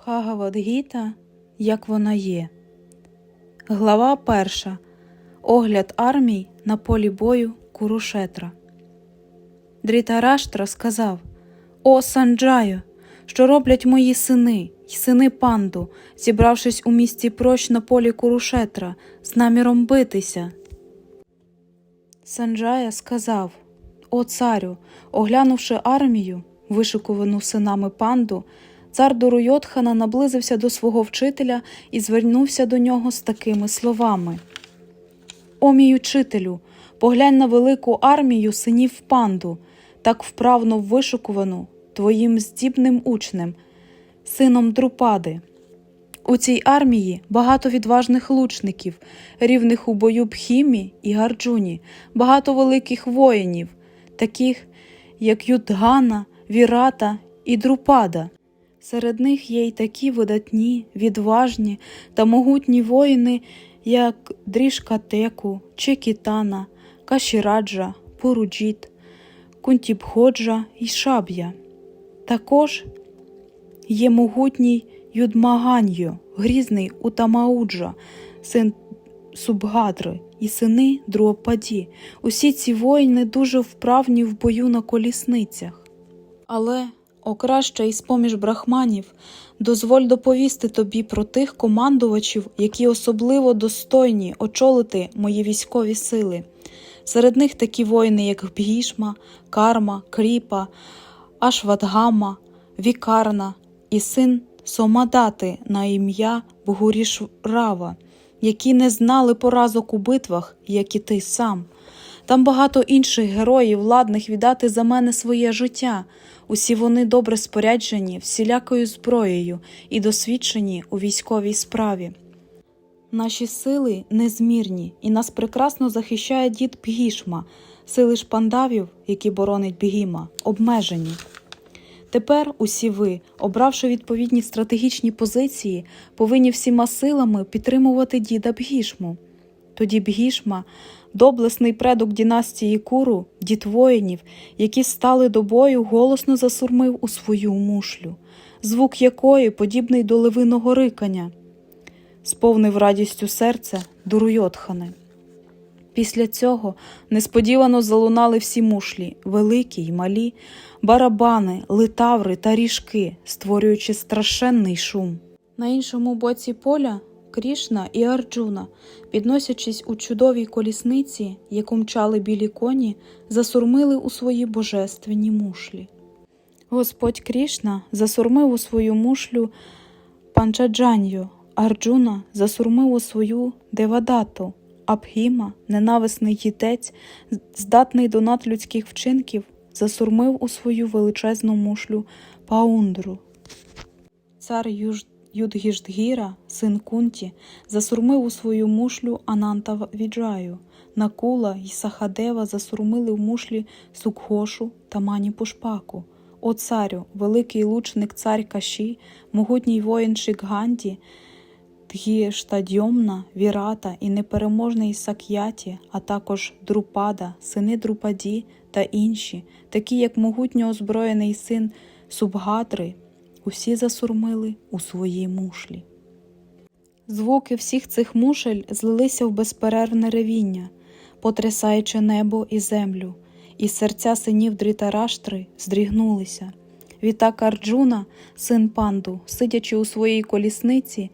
Бхагавадгіта, як вона є. Глава перша. Огляд армій на полі бою Курушетра. Дрітараштра сказав: О Санджаю, що роблять мої сини й сини панду, зібравшись у місті прощ на полі Курушетра з наміром битися. Санджая сказав: О царю, оглянувши армію, вишикувану синами панду, цар Дуруйотхана наблизився до свого вчителя і звернувся до нього з такими словами: О мій учителю, поглянь на велику армію синів панду, так вправно вишикувану твоїм здібним учнем, сином Друпади. У цій армії багато відважних лучників, рівних у бою Бхімі і Гарджуні, багато великих воїнів, таких як Юдгана, Вірата і Друпада. Серед них є й такі видатні, відважні та могутні воїни, як Дрішкатеку, Чекітана, Кашіраджа, Поруджіт, Кунтібходжа і Шаб'я. Також є могутній Юдмаганьо, грізний Утамауджа, син Субгадри і сини Друопаді. Усі ці воїни дуже вправні в бою на колісницях. Але, о краще із поміж брахманів, дозволь доповісти тобі про тих командувачів, які особливо достойні очолити мої військові сили. Серед них такі воїни, як Бгішма, Карма, Кріпа, Ашватгама, Вікарна і син Сомадати на ім'я Бгурішрава, які не знали поразок у битвах, як і ти сам. Там багато інших героїв, ладних віддати за мене своє життя. Усі вони добре споряджені всілякою зброєю і досвідчені у військовій справі. Наші сили незмірні, і нас прекрасно захищає дід Бгішма, сили ж пандавів, які боронить Бгіма, обмежені. Тепер усі ви, обравши відповідні стратегічні позиції, повинні всіма силами підтримувати діда Бгішму. Тоді Бгішма, доблесний предок дінастії Куру, дід воїнів, які стали до бою, голосно засурмив у свою мушлю, звук якої подібний до левиного рикання, сповнив радістю серце Дуруйотхани. Після цього несподівано залунали всі мушлі, великі й малі, барабани, литаври та ріжки, створюючи страшенний шум. На іншому боці поля Крішна і Арджуна, підносячись у чудовій колісниці, яку мчали білі коні, засурмили у свої божественні мушлі. Господь Крішна засурмив у свою мушлю Панчаджанью, Арджуна засурмив у свою Девадату, Абхіма, ненависний дітець, здатний до надлюдських вчинків, засурмив у свою величезну мушлю Паундру. Цар Юж... Юдгіштгіра, син Кунті, засурмив у свою мушлю Ананта Віджаю. Накула й Сахадева засурмили в мушлі Сукхошу та Мані Пушпаку. О царю, великий лучник цар Каші, могутній воїн Шикганді, Тгіштадьомна, Вірата і непереможний Сак'яті, а також Друпада, сини Друпаді та інші, такі як могутньо озброєний син Субгатри, усі засурмили у свої мушлі. Звуки всіх цих мушель злилися в безперервне ревіння, потрясаючи небо і землю, і серця синів Дрітараштри здрігнулися. Відтак Арджуна, син панду, сидячи у своїй колісниці,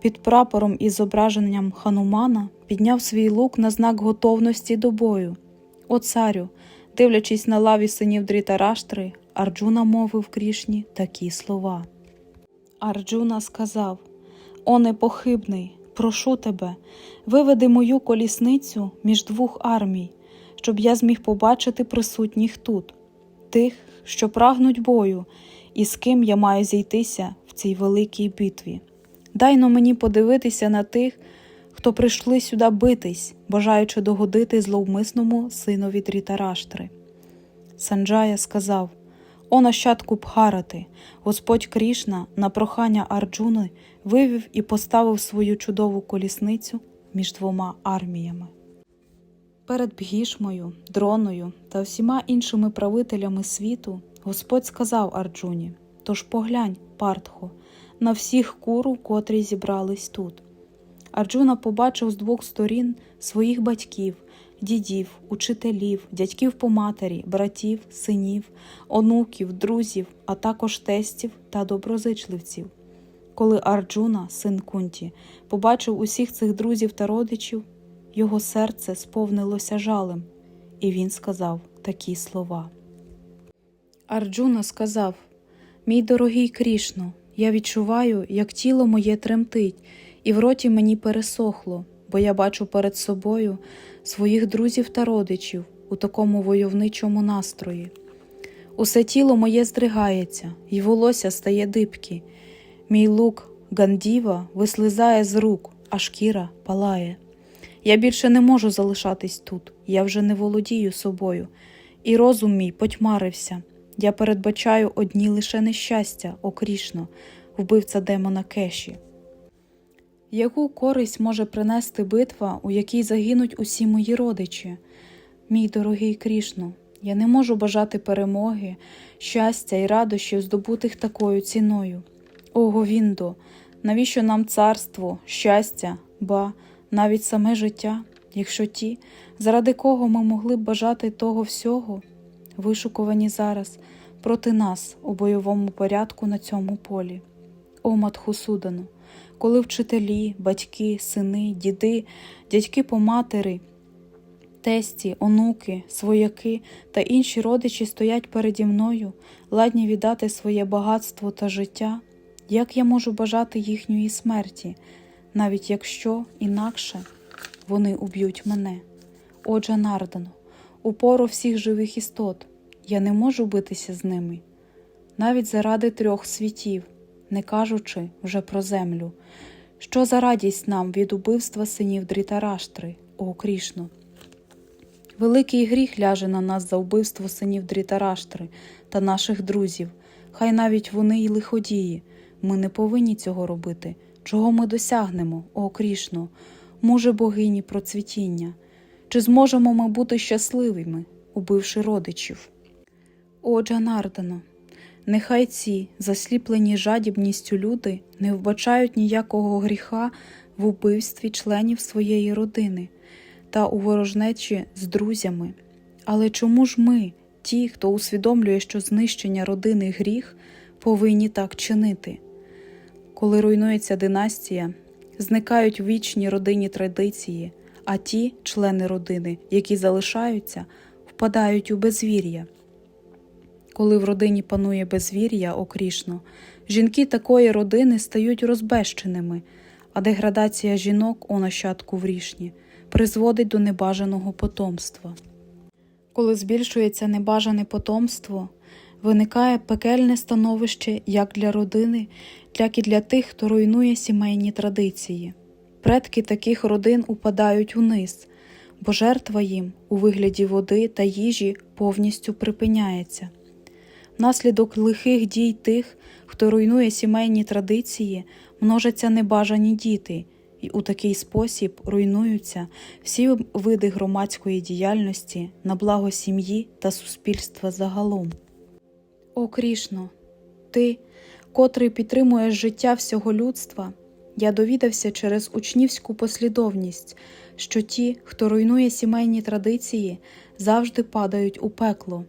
під прапором із зображенням ханумана, підняв свій лук на знак готовності до бою. О царю, дивлячись на лаві синів Дрітараштри, Арджуна мовив Крішні такі слова. Арджуна сказав: О непохибний, прошу тебе, виведи мою колісницю між двох армій, щоб я зміг побачити присутніх тут, тих, що прагнуть бою, і з ким я маю зійтися в цій великій битві. Дай но мені подивитися на тих, хто прийшли сюди битись, бажаючи догодити зловмисному синові Дрітараштри. Санджая сказав: О нащадку Бхарати, Господь Крішна на прохання Арджуни вивів і поставив свою чудову колісницю між двома арміями. Перед Бгішмою, дроною та всіма іншими правителями світу Господь сказав Арджуні: Тож поглянь, Партхо, на всіх куру, котрі зібрались тут. Арджуна побачив з двох сторін своїх батьків, дідів, учителів, дядьків по матері, братів, синів, онуків, друзів, а також тестів та доброзичливців. Коли Арджуна, син Кунті, побачив усіх цих друзів та родичів, його серце сповнилося жалем, і він сказав такі слова. Арджуна сказав: Мій дорогий Крішно, я відчуваю, як тіло моє тремтить, і в роті мені пересохло, бо я бачу перед собою своїх друзів та родичів у такому войовничому настрої. Усе тіло моє здригається, і волосся стає дибкі. Мій лук Гандіва вислизає з рук, а шкіра палає. Я більше не можу залишатись тут, я вже не володію собою, і розум мій потьмарився. Я передбачаю одні лише нещастя, окрішно, вбивця демона Кеші. Яку користь може принести битва, у якій загинуть усі мої родичі? Мій дорогий Крішно, я не можу бажати перемоги, щастя і радощів, здобутих такою ціною. О, Говіндо, навіщо нам царство, щастя, ба, навіть саме життя, якщо ті, заради кого ми могли б бажати того всього, вишукувані зараз проти нас у бойовому порядку на цьому полі? О, Матхусудану, коли вчителі, батьки, сини, діди, дядьки по матері, тесті, онуки, свояки та інші родичі стоять переді мною, ладні віддати своє багатство та життя, як я можу бажати їхньої смерті, навіть якщо інакше вони уб'ють мене. Отже, Нардано, упору всіх живих істот, я не можу битися з ними, навіть заради трьох світів, не кажучи вже про землю. Що за радість нам від убивства синів Дрітараштри, о Крішно? Великий гріх ляже на нас за вбивство синів Дрітараштри та наших друзів, хай навіть вони й лиходії. Ми не повинні цього робити. Чого ми досягнемо, о Крішно, муже богині процвітіння? Чи зможемо ми бути щасливими, убивши родичів? О, Джанардано, нехай ці, засліплені жадібністю люди, не вбачають ніякого гріха в убивстві членів своєї родини та у ворожнечі з друзями. Але чому ж ми, ті, хто усвідомлює, що знищення родини гріх, повинні так чинити? Коли руйнується династія, зникають вічні родинні традиції, а ті члени родини, які залишаються, впадають у безвір'я. Коли в родині панує безвір'я, окрішно, жінки такої родини стають розбещеними, а деградація жінок у нащадку врішні призводить до небажаного потомства. Коли збільшується небажане потомство, виникає пекельне становище як для родини, так і для тих, хто руйнує сімейні традиції. Предки таких родин упадають униз, бо жертва їм у вигляді води та їжі повністю припиняється. Внаслідок лихих дій тих, хто руйнує сімейні традиції, множаться небажані діти, і у такий спосіб руйнуються всі види громадської діяльності на благо сім'ї та суспільства загалом. О Крішно, ти, котрий підтримуєш життя всього людства, я довідався через учнівську послідовність, що ті, хто руйнує сімейні традиції, завжди падають у пекло.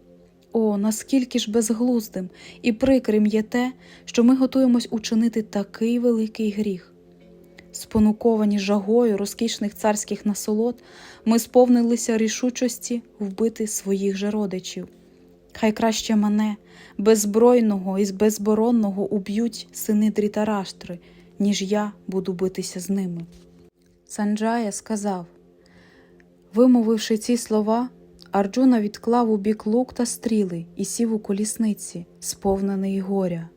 О, наскільки ж безглуздим і прикрим є те, що ми готуємось учинити такий великий гріх. Спонуковані жагою розкішних царських насолод, ми сповнилися рішучості вбити своїх же родичів. Хай краще мене, беззбройного і безборонного, уб'ють сини Дрітараштри, ніж я буду битися з ними. Санджая сказав Вимовивши ці слова, Арджуна відклав у бік лук та стріли і сів у колісниці, сповнений горя.